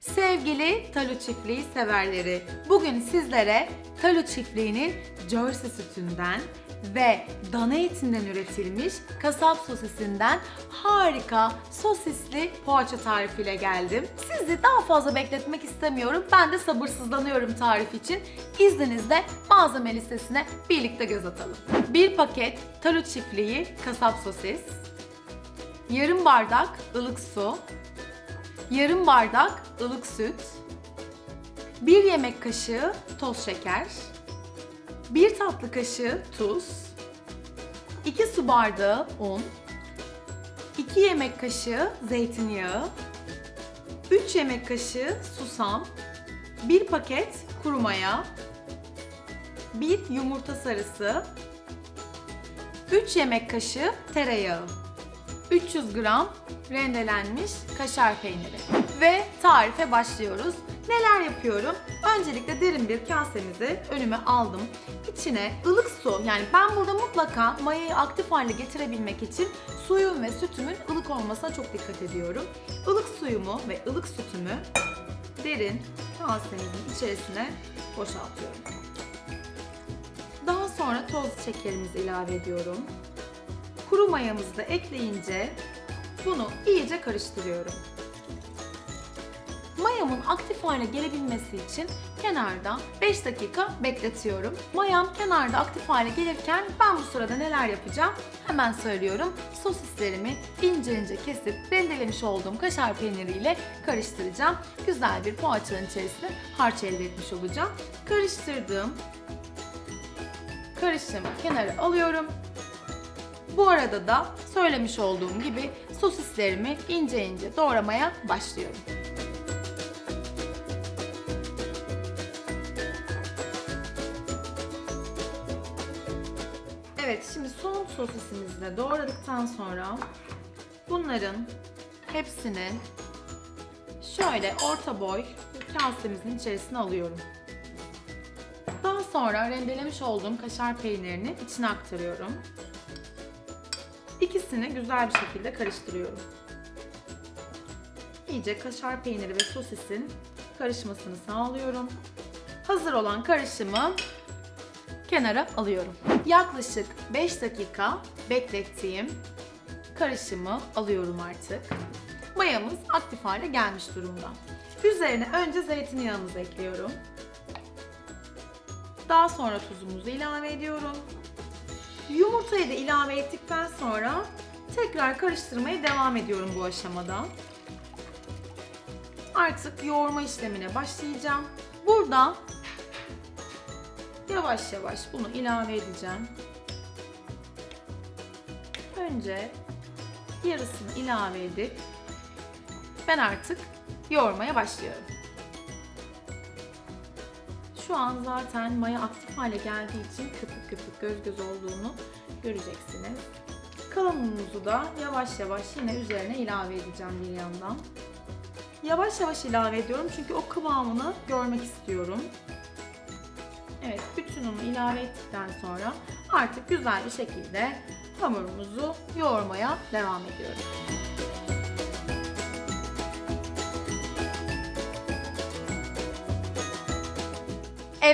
Sevgili Talu Çiftliği severleri, bugün sizlere Talu Çiftliği'nin Jersey sütünden ve dana etinden üretilmiş kasap sosisinden harika sosisli poğaça tarifiyle geldim. Sizi daha fazla bekletmek istemiyorum. Ben de sabırsızlanıyorum tarif için. İzninizle malzeme listesine birlikte göz atalım. Bir paket Talu Çiftliği kasap sosis, yarım bardak ılık su, yarım bardak ılık süt, 1 yemek kaşığı toz şeker, 1 tatlı kaşığı tuz, 2 su bardağı un, 2 yemek kaşığı zeytinyağı, 3 yemek kaşığı susam, 1 paket kuru maya, 1 yumurta sarısı, 3 yemek kaşığı tereyağı. 300 gram rendelenmiş kaşar peyniri. Ve tarife başlıyoruz. Neler yapıyorum? Öncelikle derin bir kasemizi önüme aldım. İçine ılık su, yani ben burada mutlaka mayayı aktif hale getirebilmek için suyun ve sütümün ılık olmasına çok dikkat ediyorum. Ilık suyumu ve ılık sütümü derin kasemizin içerisine boşaltıyorum. Daha sonra toz şekerimizi ilave ediyorum. Kuru mayamızı da ekleyince bunu iyice karıştırıyorum. Mayamın aktif hale gelebilmesi için kenarda 5 dakika bekletiyorum. Mayam kenarda aktif hale gelirken ben bu sırada neler yapacağım? Hemen söylüyorum. Sosislerimi ince ince kesip rendelemiş olduğum kaşar peyniriyle karıştıracağım. Güzel bir poğaçanın içerisinde harç elde etmiş olacağım. Karıştırdığım karışımı kenara alıyorum. Bu arada da söylemiş olduğum gibi sosislerimi ince ince doğramaya başlıyorum. Evet, şimdi son sosisimizi de doğradıktan sonra bunların hepsini şöyle orta boy kasemizin içerisine alıyorum. Daha sonra rendelemiş olduğum kaşar peynirini içine aktarıyorum. İkisini güzel bir şekilde karıştırıyorum. İyice kaşar peyniri ve sosisin karışmasını sağlıyorum. Hazır olan karışımı kenara alıyorum. Yaklaşık 5 dakika beklettiğim karışımı alıyorum artık. Mayamız aktif hale gelmiş durumda. Üzerine önce zeytinyağımızı ekliyorum. Daha sonra tuzumuzu ilave ediyorum. Yumurtayı da ilave ettikten sonra tekrar karıştırmaya devam ediyorum bu aşamada. Artık yoğurma işlemine başlayacağım. Burada yavaş yavaş bunu ilave edeceğim. Önce yarısını ilave edip ben artık yoğurmaya başlıyorum. Şu an zaten maya aktif hale geldiği için köpük köpük göz göz olduğunu göreceksiniz. Kalan unumuzu da yavaş yavaş yine üzerine ilave edeceğim bir yandan. Yavaş yavaş ilave ediyorum çünkü o kıvamını görmek istiyorum. Evet, bütün unu ilave ettikten sonra artık güzel bir şekilde hamurumuzu yoğurmaya devam ediyorum.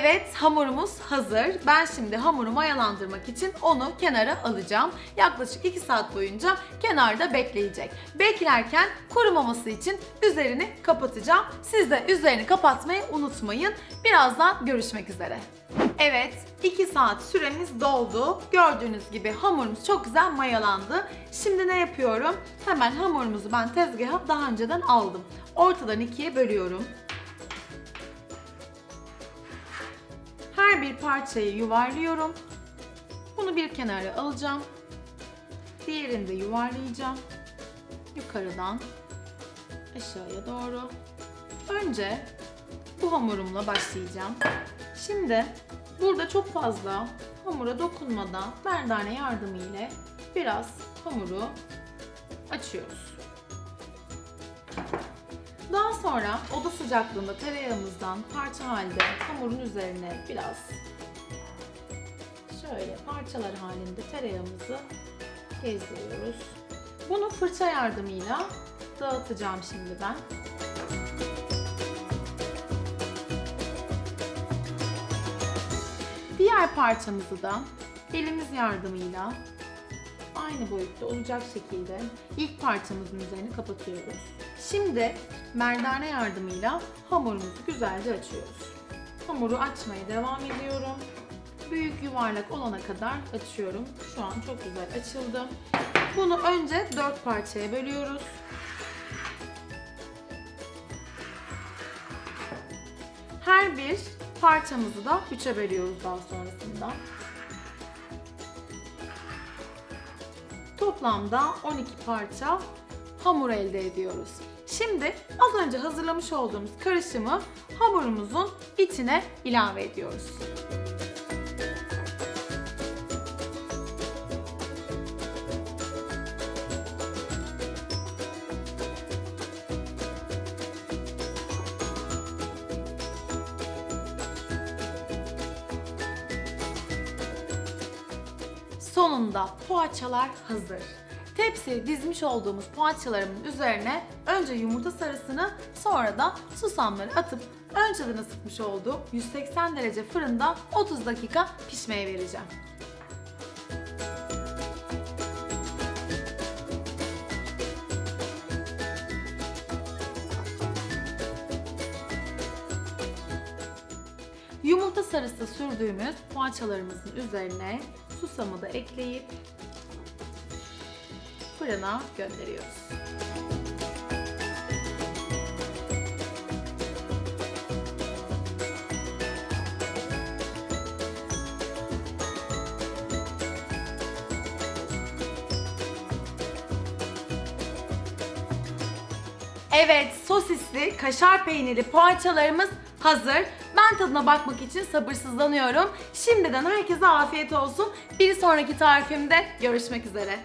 Evet hamurumuz hazır. Ben şimdi hamuru mayalandırmak için onu kenara alacağım. Yaklaşık 2 saat boyunca kenarda bekleyecek. Beklerken kurumaması için üzerini kapatacağım. Siz de üzerini kapatmayı unutmayın. Birazdan görüşmek üzere. Evet 2 saat süremiz doldu. Gördüğünüz gibi hamurumuz çok güzel mayalandı. Şimdi ne yapıyorum? Hemen hamurumuzu ben tezgaha daha önceden aldım. Ortadan ikiye bölüyorum. Bir parçayı yuvarlıyorum. Bunu bir kenara alacağım. Diğerini de yuvarlayacağım. Yukarıdan aşağıya doğru. Önce bu hamurumla başlayacağım. Şimdi burada çok fazla hamura dokunmadan merdane yardımıyla biraz hamuru açıyoruz. Sonra oda sıcaklığında tereyağımızdan parça halde hamurun üzerine biraz şöyle parçalar halinde tereyağımızı gezdiriyoruz. Bunu fırça yardımıyla dağıtacağım şimdi ben. Diğer parçamızı da elimiz yardımıyla aynı boyutta olacak şekilde ilk parçamızın üzerini kapatıyoruz. Şimdi merdane yardımıyla hamurumuzu güzelce açıyoruz. Hamuru açmaya devam ediyorum. Büyük yuvarlak olana kadar açıyorum. Şu an çok güzel açıldı. Bunu önce dört parçaya bölüyoruz. Her bir parçamızı da üçe bölüyoruz daha sonrasında. Toplamda 12 parça hamur elde ediyoruz. Şimdi az önce hazırlamış olduğumuz karışımı hamurumuzun içine ilave ediyoruz. Sonunda poğaçalar hazır. Tepsiye dizmiş olduğumuz poğaçalarımın üzerine önce yumurta sarısını sonra da susamları atıp önceden ısıtmış olduğum 180 derece fırında 30 dakika pişmeye vereceğim. Yumurta sarısı sürdüğümüz poğaçalarımızın üzerine susamı da ekleyip fırına gönderiyoruz. Evet, sosisli, kaşar peynirli poğaçalarımız hazır. Ben tadına bakmak için sabırsızlanıyorum. Şimdiden herkese afiyet olsun. Bir sonraki tarifimde görüşmek üzere.